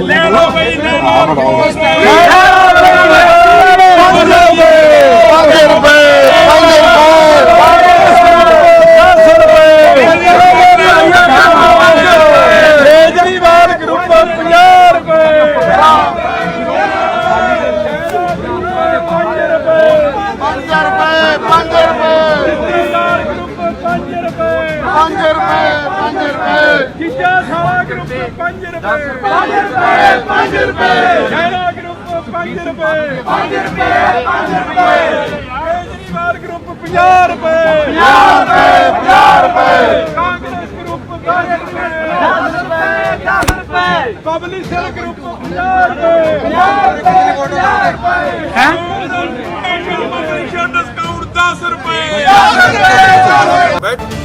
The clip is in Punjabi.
ਲੈ ਲਓ ਬਈ ਲੈ ਲਓ ਕੇਜਰੀਵਾਲ ਗਰੁੱਪ 5 ਰੁਪਏ। ਜੀਜਾ ਸਾਲਾ ਗਰੁੱਪ 5 ਰੁਪਏ। 5 ਰੁਪਏ 5 ਰੁਪਏ। ਸ਼ਹਿਰਾ ਗਰੁੱਪ 5 ਰੁਪਏ। 5 ਰੁਪਏ 5 ਰੁਪਏ। ਕੇਜਰੀਵਾਲ ਗਰੁੱਪ 50 ਰੁਪਏ। 50 ਰੁਪਏ 50 ਰੁਪਏ। ਕਾਂਗਰਸ ਗਰੁੱਪ 10 ਰੁਪਏ। 10 ਰੁਪਏ 10 ਰੁਪਏ। ਪਬਲਿਸ਼ਰ ਗਰੁੱਪ 50 ਰੁਪਏ। 50 ਰੁਪਏ 50 ਰੁਪਏ। ਹੈ? ਪਬਲਿਸ਼ਰ ਡਿਸਕਾਊਂਟ 10 ਰੁਪਏ 10 ਰੁਪਏ